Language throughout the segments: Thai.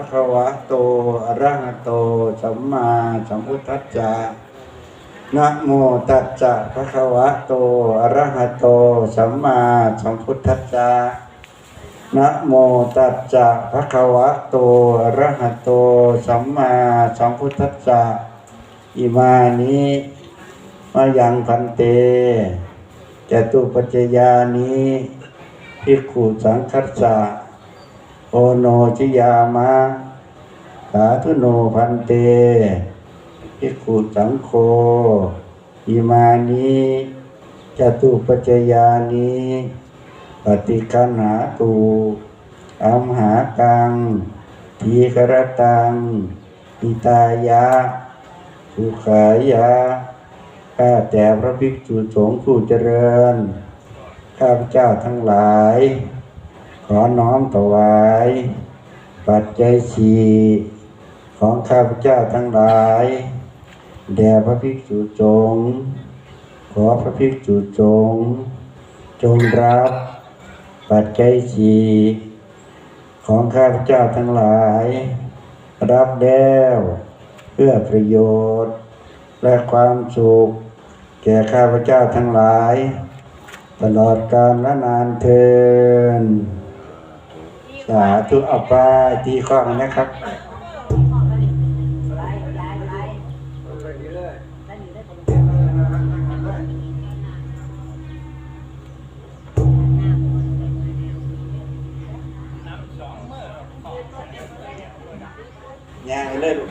ะคะวะโตอะระหะโตสัมมาสัมพุทธัสสะนะโมตัสสะภะคะวะโตอะระหะโตสัมมาสัมพุทธัสสะนะโมตัสสะภะคะวะโตอะระหะโตสัมมาสัมพุทธัสสะอิมานิมายังพันเตจตุปัจจยานิภิกขุสังคัสสะ โอโนชิยามะสาธุโนพันเตภิกขุสังโฆอิมานิจตุปัจจยานิปฏิคันหาตูอัมหากังทีกรตังอิตายะสุขายะข้าแต่พระภิกษุสงฆ์ผู้เจริญ ข้าพเจ้าทั้งหลาย อน้อมถวาย ปัจจัยสีของข้าพเจ้าทั้งหลาย แด่พระภิกษุสงขอพระภิกษุสงจงรับ ปัจจัยสีของข้าพเจ้าทั้งหลาย รับแล้วเพื่อประโยชน์ และความสุข แก่ข้าพเจ้าทั้งหลาย ตลอดกาลและนานเทิน สาธุอัปปาที่ข้องนะครับย่างเลยลูก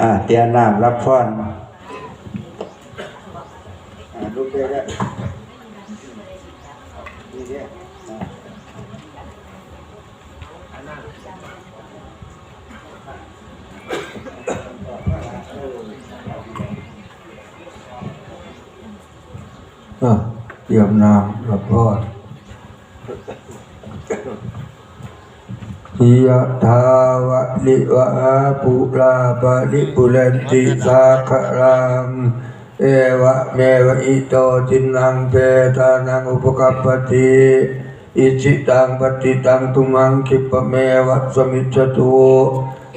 อ่าเตรียมน้ำรับพรอ่าลูกเด็กอะนี่เด้ออ่า อะ เตรียมน้ำรับพรยทาวะลิวะปุราปะริปุเรนติสาครังเอวะเมวะอิโตจินังเปตานังอุปกัปปติอิจิตังปฏิตังตุมังคิปะเมวะสมิจจตุ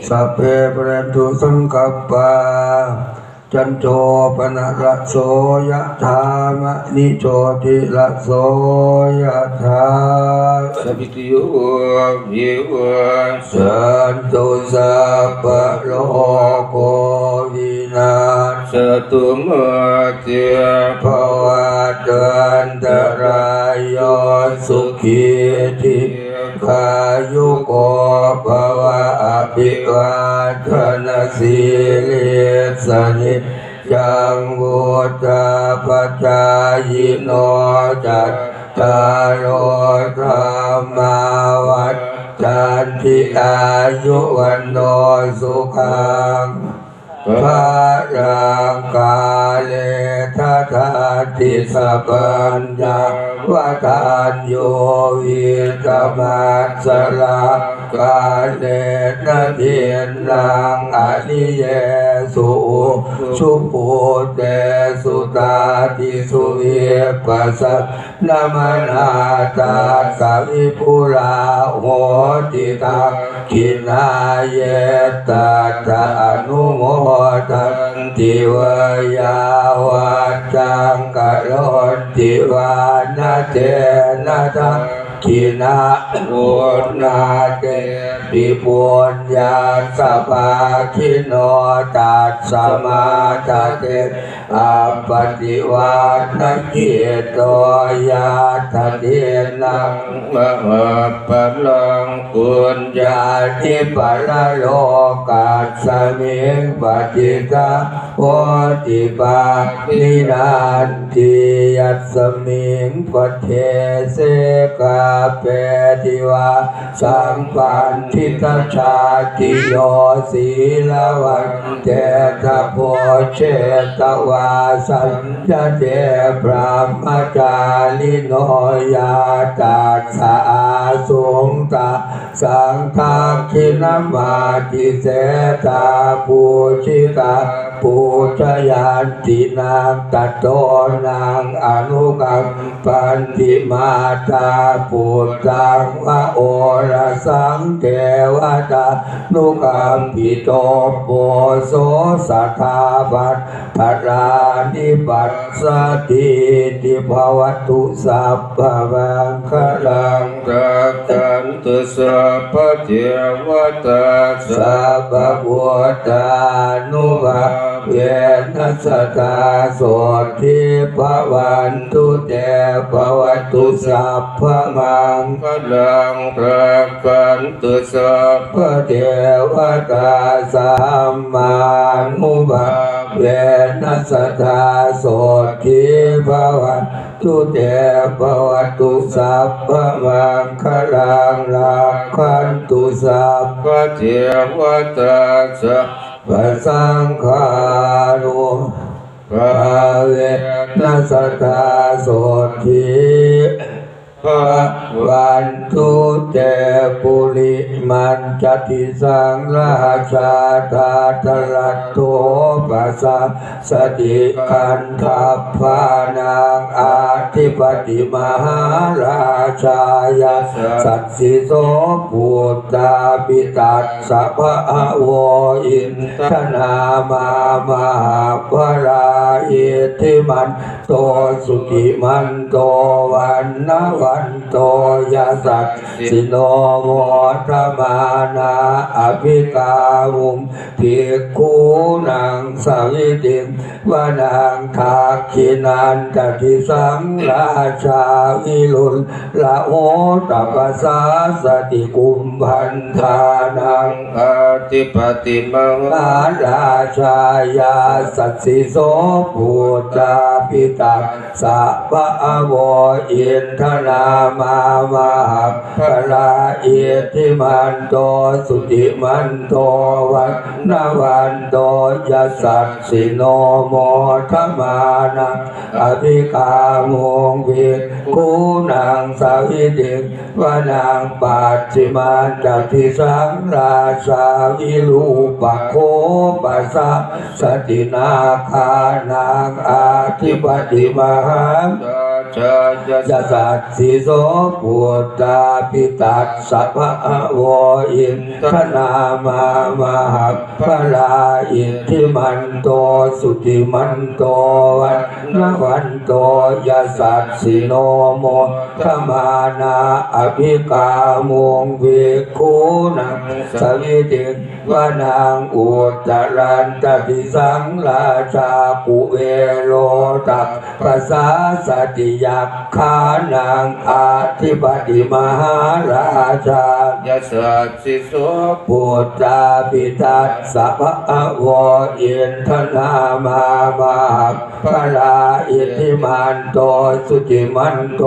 สัพเพปะเรนตุสังกัปปะ จันโทปนะระโสยะธามะนิโชติระโสยะธาสัพพิติโยวิวะสันตุสัพพะโลกโควินาสตุมาเตภวัตันตรายโยสุขีติายุโกภวะอภิวาทนาสีลิสนิจังวุตาปจายโนจัตตารโอธรรมาวัฏจันทิอายุวันโนสุขังพระรังกาเลทัทาติสะปัญญาวทานโยวิตมัสสลากาเลนเทียนนางอนิเยสุชุปุเตสุตาติสุเวปัสสนามนาตาสาวิปุราโหติตาคินาเยตัตตาอนุโมทันติวายาวัจังกะโลติวานาเจนะทัง กินาอุนาเตปิปุญญาสภาคิโนตัสสมาตเตอาปฏิวัตเกิโตยาตเทนังมหาปัลลังปุญญาญาติปัละโลกัสสมิงปฏิตาโอติปานินันติยัสสมิงปเทเสกาเปติวาสัมปันทิตชาติโยศีลวันเตตโพเชตวาสัญญเตพระมจาลิโนยาตัสสะสุงตาสังฆาคินามาติเสตาปูชิตา ปูชยานตินางตัดโตนางอนุกัมปันติมาตาปุตังวะโอระ สังเทวตานุกัมปิโตโปโสสัทธาบัตพรานิบัตสติติภวตุสัพพะวังคลังตักันตุสัพพเทวตาสัสัพพะพุทธานุภา เวนัสตาโสทิภวันตุเตภวตุสัพพะมังพลังตักันตุสัพพระเทวตาสัมมานุภาเวนัสตาโสทิภวันตุเตภวตุสัพพะมังคลังลาคันตุสัพพะเทวตาสั พปะสังขารุภาเวนัสตาโสทิ ภะวันตุเตปุริมันจติสังราชาตาตลัตโตปัสสะสติคันทัพพานางอาธิปติมหาราชายาสัตสิโสปุตตาปิตัสสะภะโวอินทนามามหาภราอิทิมันโตสุขิมันโตวันนวัันโตยาสัตสิโนโมทมานาอภิกาวุมภิกขุนังสวิติมวานางทาคินันตติสังราชาวิลุลละโอตัปสาสติกุมพันธานังอาติปติมังลาราชายาสัตสิโสภูตาปิตาสัพพะโวอินทนามามหาพระอิทธิมันโตสุติมันโตวันนวันโตยสัตสิโนโมทมานังอภิกามงวิคูนังสาวิติวนางปัจจิมันตติสังราชาวิรูปโคปัสสะสตินาคานางอาธิปติมหา ชยยาสัตสิโสปุตตาปิตัสสะภะโวอินทนามามหาพระอิทิมันโตสุติมันโตวันนวันโตยาสัตสิโนโมทมานาอภิกามุงวิคูนังสวิติวานางอุตรันตติสังราชากุเวโลตักภาษาสติยักขานางอาธิปติมหาราชายาสัตสิโสปุตตาปิตัสสะภะวอินทนามามาพระอิทิมันโตสุจิมันโต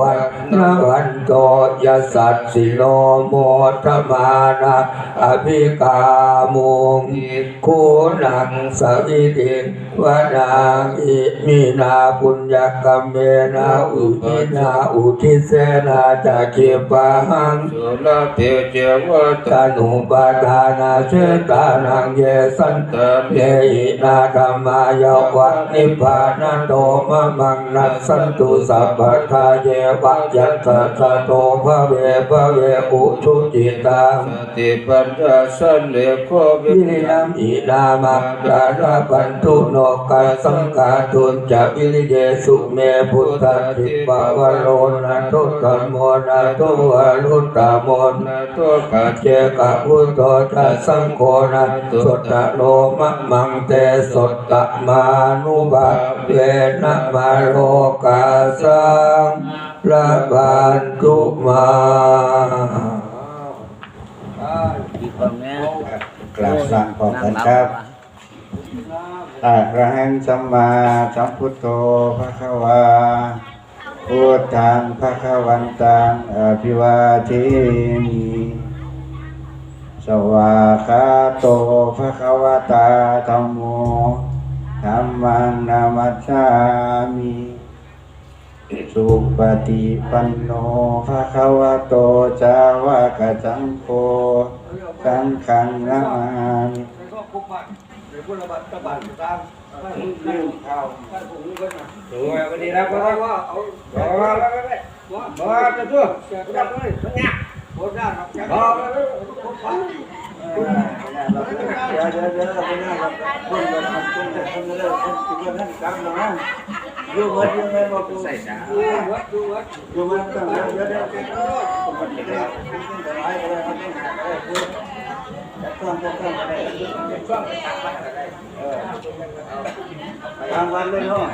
วันนวันโตยสัตสิโนโมทมานาอภิกามุงคูนังสวิติวนางอิมินาปุญญกรรมเมนาอุทินาอุทิเสนาจะเขีปะหังสุลเทเจวตาตานุปาทานาเชตานังเยสันตเยหินาธรรมายวัตนิพพานันโตมะมังนัสสันตุสัพพทาเยวะยัตถะสะโตภะเวภะเวอุชุจิตังสติปัญญาสันเลโควิวิริยัมอินามาดาราปันทุโนกาสังกาตุนจะวิริเยสุเมพุทธติปะวโลนะทุตตโมนะทุวะลุตตโมนะนาตัจเจกะพุทโธทัสสังโฆนะสุตตะโลมะมังเตสุตตะมานุบาเวนะมาโลกาสังละบานตุมากราบสร้างขอบกันครับ อะระหังสัมมาสัมพุทโธพระคะวาพุทธังพระคะวันตังอภิวาเทมิสวาคาโตพระคะวตาธัมโมธัมมังนามัสสามิสุปฏิปันโนภะคะวะโตจาวะกะจังโฆสังฆังนามามิ Để cô là bạn các bạn của ta. Rồi, cái đi ra quá. Rồi, rồi, rồi. Rồi, cho chưa? Cô đặt lên, nó nhạc. Cô ra nó nhạc. Rồi, cô phá. Thank you. เครื่องพวกเครื่องอะไรรางวัลเลยเนาะ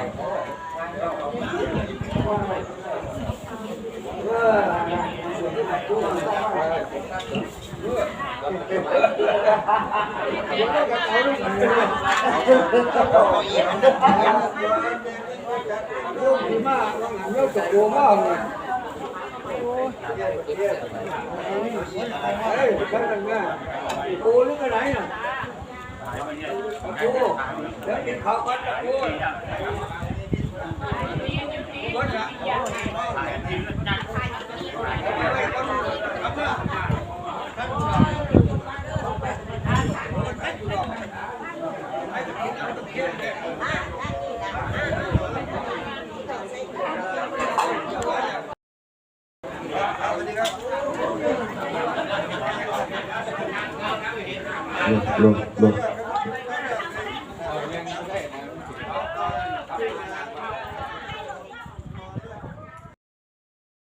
โอ้ย ปูหรือไปไรน่ะปูเดี๋ยวกินข้าวกันกูก็จะอ่า luôn luôn luôn